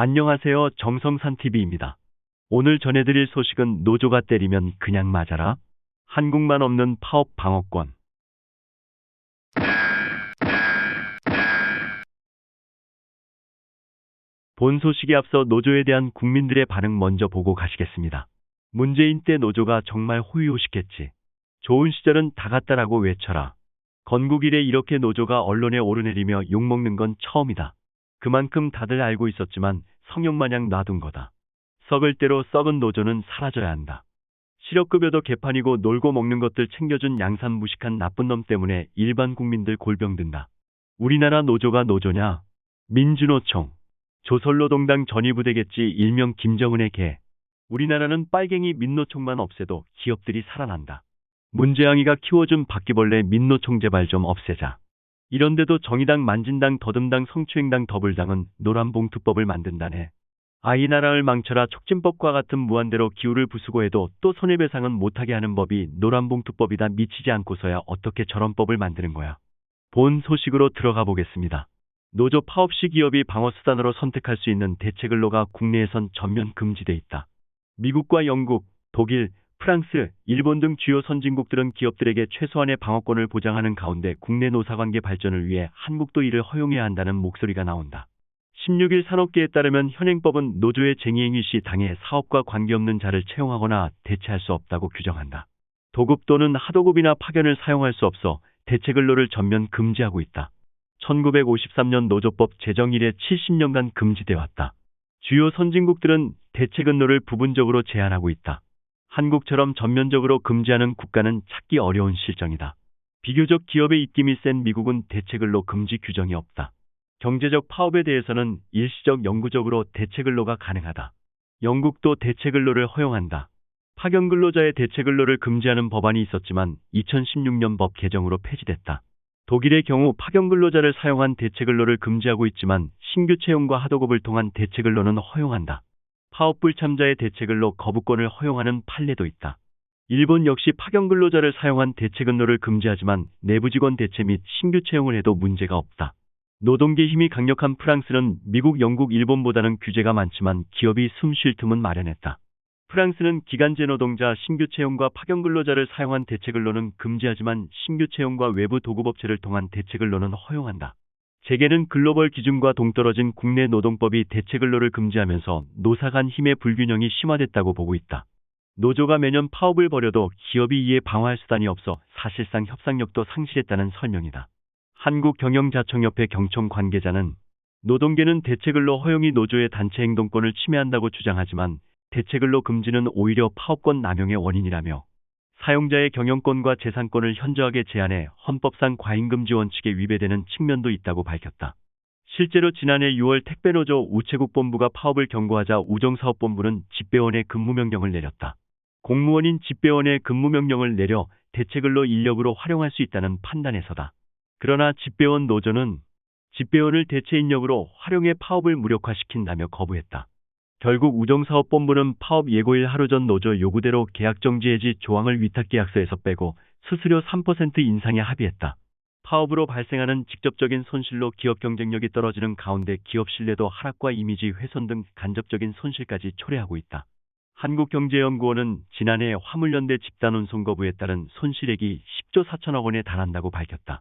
안녕하세요. 정성산TV입니다. 오늘 전해드릴 소식은 노조가 때리면 그냥 맞아라. 한국만 없는 파업 방어권. 본 소식에 앞서 노조에 대한 국민들의 반응 먼저 보고 가시겠습니다. 문재인 때 노조가 정말 호의호식했지. 좋은 시절은 다 갔다라고 외쳐라. 건국 이래 이렇게 노조가 언론에 오르내리며 욕먹는 건 처음이다. 그만큼 다들 알고 있었지만 성형마냥 놔둔 거다. 썩을 대로 썩은 노조는 사라져야 한다. 실업급여도 개판이고 놀고 먹는 것들 챙겨준 양산 무식한 나쁜 놈 때문에 일반 국민들 골병 든다. 우리나라 노조가 노조냐? 민주노총. 조선노동당 전위부대겠지 일명 김정은의 개. 우리나라는 빨갱이 민노총만 없애도 기업들이 살아난다. 문재양이가 키워준 바퀴벌레 민노총 제발 좀 없애자. 이런데도 정의당, 만진당, 더듬당, 성추행당, 더불당은 노란봉투법을 만든다네. 아이 나라를 망쳐라 촉진법과 같은 무한대로 기후를 부수고 해도 또 손해배상은 못하게 하는 법이 노란봉투법이다 미치지 않고서야 어떻게 저런 법을 만드는 거야. 본 소식으로 들어가 보겠습니다. 노조 파업 시 기업이 방어 수단으로 선택할 수 있는 대체 근로가 국내에선 전면 금지돼 있다. 미국과 영국, 독일, 프랑스, 일본 등 주요 선진국들은 기업들에게 최소한의 방어권을 보장하는 가운데 국내 노사관계 발전을 위해 한국도 이를 허용해야 한다는 목소리가 나온다. 16일 산업계에 따르면 현행법은 노조의 쟁의행위 시 당해 사업과 관계없는 자를 채용하거나 대체할 수 없다고 규정한다. 도급 또는 하도급이나 파견을 사용할 수 없어 대체 근로를 전면 금지하고 있다. 1953년 노조법 제정 이래 70년간 금지돼 왔다. 주요 선진국들은 대체 근로를 부분적으로 제한하고 있다. 한국처럼 전면적으로 금지하는 국가는 찾기 어려운 실정이다. 비교적 기업의 입김이 센 미국은 대체근로 금지 규정이 없다. 경제적 파업에 대해서는 일시적 영구적으로 대체근로가 가능하다. 영국도 대체근로를 허용한다. 파견 근로자의 대체근로를 금지하는 법안이 있었지만 2016년 법 개정으로 폐지됐다. 독일의 경우 파견 근로자를 사용한 대체근로를 금지하고 있지만 신규 채용과 하도급을 통한 대체근로는 허용한다. 파업 불 참자의 대체근로 거부권을 허용하는 판례도 있다. 일본 역시 파견 근로자를 사용한 대체 근로를 금지하지만 내부 직원 대체 및 신규 채용을 해도 문제가 없다. 노동계 힘이 강력한 프랑스는 미국, 영국, 일본보다는 규제가 많지만 기업이 숨 쉴 틈은 마련했다. 프랑스는 기간제 노동자 신규 채용과 파견 근로자를 사용한 대체 근로는 금지하지만 신규 채용과 외부 도급업체를 통한 대체 근로는 허용한다. 재계는 글로벌 기준과 동떨어진 국내 노동법이 대체 근로를 금지하면서 노사 간 힘의 불균형이 심화됐다고 보고 있다. 노조가 매년 파업을 벌여도 기업이 이에 방어할 수단이 없어 사실상 협상력도 상실했다는 설명이다. 한국경영자청협회 경총 관계자는 노동계는 대체근로 허용이 노조의 단체 행동권을 침해한다고 주장하지만 대체근로 금지는 오히려 파업권 남용의 원인이라며 사용자의 경영권과 재산권을 현저하게 제한해 헌법상 과잉금지 원칙에 위배되는 측면도 있다고 밝혔다. 실제로 지난해 6월 택배노조 우체국본부가 파업을 경고하자 우정사업본부는 집배원의 근무명령을 내렸다. 공무원인 집배원의 근무명령을 내려 대체근로 인력으로 활용할 수 있다는 판단에서다. 그러나 집배원 노조는 집배원을 대체 인력으로 활용해 파업을 무력화시킨다며 거부했다. 결국 우정사업본부는 파업 예고일 하루 전 노조 요구대로 계약정지 해지 조항을 위탁계약서에서 빼고 수수료 3% 인상에 합의했다. 파업으로 발생하는 직접적인 손실로 기업 경쟁력이 떨어지는 가운데 기업 신뢰도 하락과 이미지 훼손 등 간접적인 손실까지 초래하고 있다. 한국경제연구원은 지난해 화물연대 집단운송 거부에 따른 손실액이 10조 4천억 원에 달한다고 밝혔다.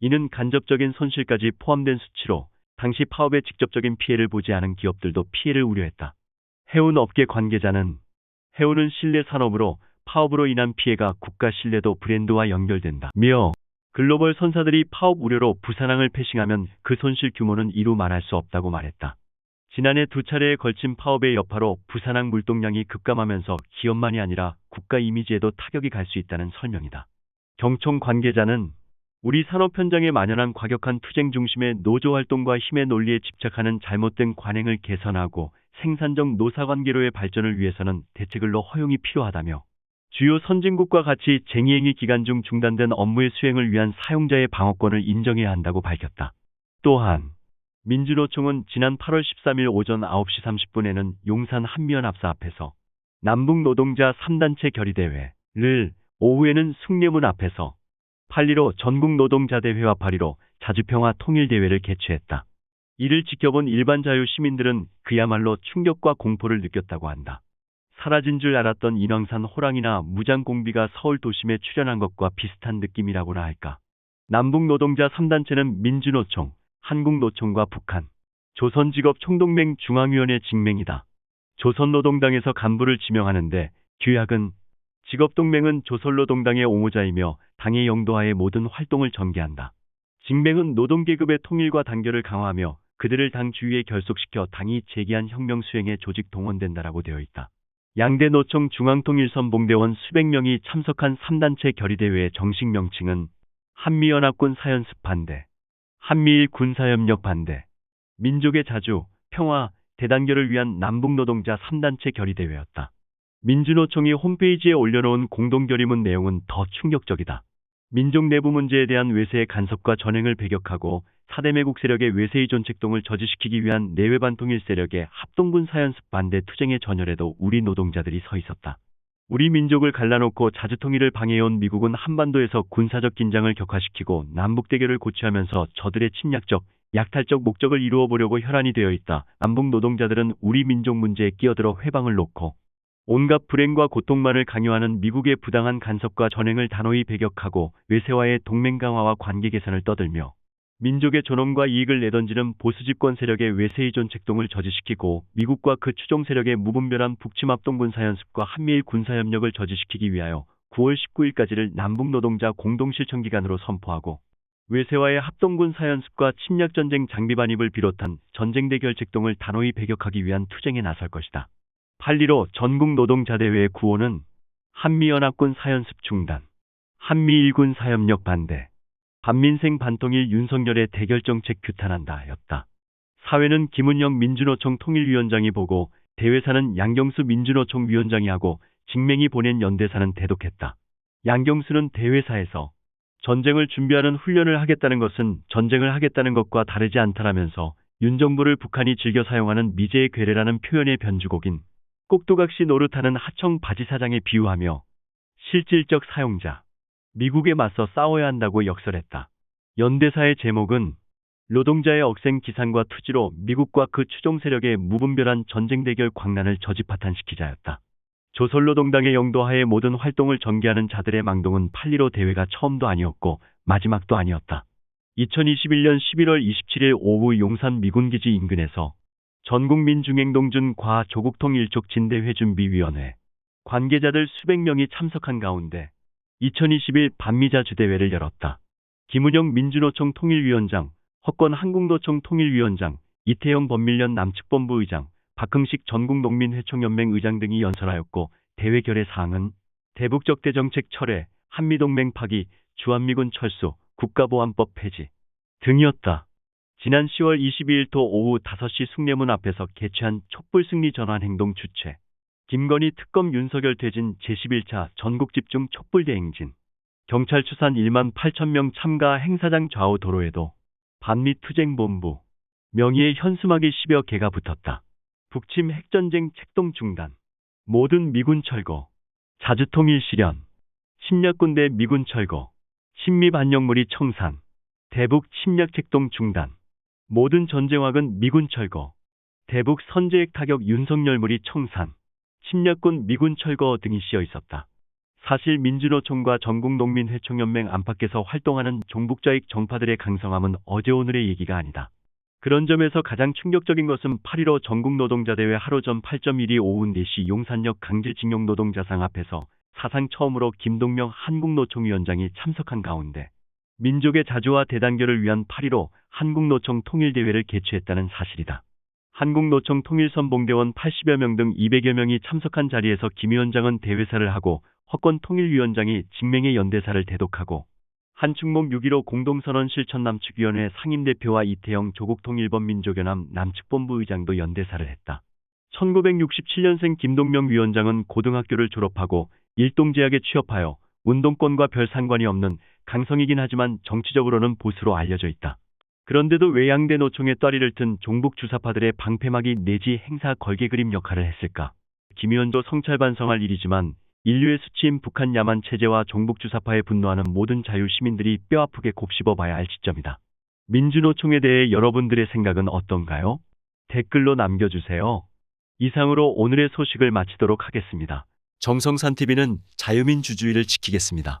이는 간접적인 손실까지 포함된 수치로 당시 파업에 직접적인 피해를 보지 않은 기업들도 피해를 우려했다. 해운 업계 관계자는 해운은 신뢰 산업으로 파업으로 인한 피해가 국가 신뢰도 브랜드와 연결된다. 며 글로벌 선사들이 파업 우려로 부산항을 패싱하면 그 손실 규모는 이루 말할 수 없다고 말했다. 지난해 두 차례에 걸친 파업의 여파로 부산항 물동량이 급감하면서 기업만이 아니라 국가 이미지에도 타격이 갈 수 있다는 설명이다. 경총 관계자는 우리 산업 현장에 만연한 과격한 투쟁 중심의 노조 활동과 힘의 논리에 집착하는 잘못된 관행을 개선하고 생산적 노사관계로의 발전을 위해서는 대체근로 허용이 필요하다며 주요 선진국과 같이 쟁의행위 기간 중 중단된 업무의 수행을 위한 사용자의 방어권을 인정해야 한다고 밝혔다. 또한 민주노총은 지난 8월 13일 오전 9시 30분에는 용산 한미연합사 앞에서 남북 노동자 3단체 결의대회를 오후에는 숭례문 앞에서 8.15 전국 노동자대회와 8.15 자주평화 통일대회를 개최했다. 이를 지켜본 일반 자유 시민들은 그야말로 충격과 공포를 느꼈다고 한다. 사라진 줄 알았던 인왕산 호랑이나 무장공비가 서울 도심에 출현한 것과 비슷한 느낌이라고나 할까. 남북 노동자 3단체는 민주노총, 한국노총과 북한, 조선직업총동맹 중앙위원회 직맹이다. 조선노동당에서 간부를 지명하는데 규약은 직업동맹은 조선노동당의 옹호자이며 당의 영도하에 모든 활동을 전개한다. 직맹은 노동계급의 통일과 단결을 강화하며 그들을 당 주위에 결속시켜 당이 제기한 혁명 수행에 조직 동원된다라고 되어 있다. 양대 노총 중앙통일선 봉대원 수백 명이 참석한 3단체 결의대회의 정식 명칭은 한미연합군 사연습 반대, 한미일 군사협력 반대, 민족의 자주, 평화, 대단결을 위한 남북노동자 3단체 결의대회였다. 민주노총이 홈페이지에 올려놓은 공동결의문 내용은 더 충격적이다. 민족 내부 문제에 대한 외세의 간섭과 전횡을 배격하고 사대매국 세력의 외세 의 존 책동을 저지시키기 위한 내외 반 통일 세력의 합동군 사연습 반대 투쟁의 전열에도 우리 노동자들이 서 있었다. 우리 민족을 갈라놓고 자주통일을 방해해온 미국은 한반도에서 군사적 긴장을 격화시키고 남북 대결을 고취하면서 저들의 침략적, 약탈적 목적을 이루어 보려고 혈안이 되어 있다. 남북 노동자들은 우리 민족 문제에 끼어들어 회방을 놓고 온갖 불행과 고통만을 강요하는 미국의 부당한 간섭과 전횡을 단호히 배격하고 외세와의 동맹 강화와 관계 개선을 떠들며 민족의 존엄과 이익을 내던지는 보수 집권 세력의 외세의 존책동을 저지시키고 미국과 그 추종 세력의 무분별한 북침 합동 군 사 연습과 한미일 군사 협력을 저지시키기 위하여 9월 19일까지를 남북 노동자 공동 실천 기간으로 선포하고 외세와의 합동군 사연습과 침략전쟁 장비 반입을 비롯한 전쟁 대결 책동을 단호히 배격하기 위한 투쟁에 나설 것이다. 8.15 전국 노동자대회의 구호는 한미연합군 사연습 중단, 한미일군 사협력 반대, 반민생 반통일 윤석열의 대결정책 규탄한다 였다. 사회는 김은영 민주노총 통일위원장이 보고 대회사는 양경수 민주노총 위원장이 하고 직맹이 보낸 연대사는 대독했다. 양경수는 대회사에서 전쟁을 준비하는 훈련을 하겠다는 것은 전쟁을 하겠다는 것과 다르지 않다라면서 윤 정부를 북한이 즐겨 사용하는 미제의 괴뢰라는 표현의 변주곡인 꼭두각시 노릇하는 하청 바지 사장에 비유하며 실질적 사용자, 미국에 맞서 싸워야 한다고 역설했다. 연대사의 제목은 노동자의 억센 기상과 투지로 미국과 그 추종 세력의 무분별한 전쟁 대결 광란을 저지파탄시키자였다. 조선노동당의 영도하에 모든 활동을 전개하는 자들의 망동은 8.15 대회가 처음도 아니었고 마지막도 아니었다. 2021년 11월 27일 오후 용산 미군기지 인근에서 전국민 중행동준 과 조국통 일족 진대회준비위원회 관계자들 수백 명이 참석한 가운데 2021 반미자 주대회를 열었다. 김은영 민주노총 통일위원장, 허권 한국노총 통일위원장, 이태영 범밀련 남측본부 의장, 박흥식 전국농민회총연맹 의장 등이 연설하였고 대회 결의 사항은 대북적 대 정책 철회, 한미동맹 파기, 주한미군 철수, 국가보안법 폐지 등이었다. 지난 10월 22일 토 오후 5시 숭례문 앞에서 개최한 촛불 승리 전환 행동 주최 김건희 특검 윤석열 퇴진 제11차 전국 집중 촛불 대행진 경찰 추산 1만 8천 명 참가 행사장 좌우 도로에도 반미 투쟁본부 명의의 현수막이 10여 개가 붙었다. 북침 핵전쟁 책동 중단 모든 미군 철거 자주통일 실현 침략군대 미군 철거 친미 반영물이 청산 대북 침략 책동 중단 모든 전쟁화근 미군 철거 대북 선제핵 타격 윤석열물이 청산 침략군 미군 철거 등이 씌어 있었다. 사실 민주노총과 전국농민회총연맹 안팎에서 활동하는 종북자익 정파들의 강성함은 어제 오늘의 얘기가 아니다. 그런 점에서 가장 충격적인 것은 8.15 전국노동자대회 하루 전 8.12 오후 4시 용산역 강제징용 노동자상 앞에서 사상 처음으로 김동명 한국노총위원장이 참석한 가운데 민족의 자주와 대단결을 위한 8.15 한국노총 통일대회를 개최했다는 사실이다. 한국노총 통일선봉대원 80여 명 등 200여 명이 참석한 자리에서 김 위원장은 대회사를 하고 허권 통일위원장이 직맹의 연대사를 대독하고 한충목 6.15 공동선언 실천 남측위원회 상임대표와 이태영 조국 통일번 민족연합 남측본부 의장도 연대사를 했다. 1967년생 김동명 위원장은 고등학교를 졸업하고 일동제약에 취업하여 운동권과 별 상관이 없는 강성이긴 하지만 정치적으로는 보수로 알려져 있다. 그런데도 외양대 노총의 떠리를 튼 종북 주사파들의 방패막이 내지 행사 걸개 그림 역할을 했을까? 김위원도 성찰반성할 일이지만 인류의 수치인 북한 야만 체제와 종북 주사파에 분노하는 모든 자유 시민들이 뼈아프게 곱씹어 봐야 할 지점이다. 민주노총에 대해 여러분들의 생각은 어떤가요? 댓글로 남겨주세요. 이상으로 오늘의 소식을 마치도록 하겠습니다. 정성산TV는 자유민주주의를 지키겠습니다.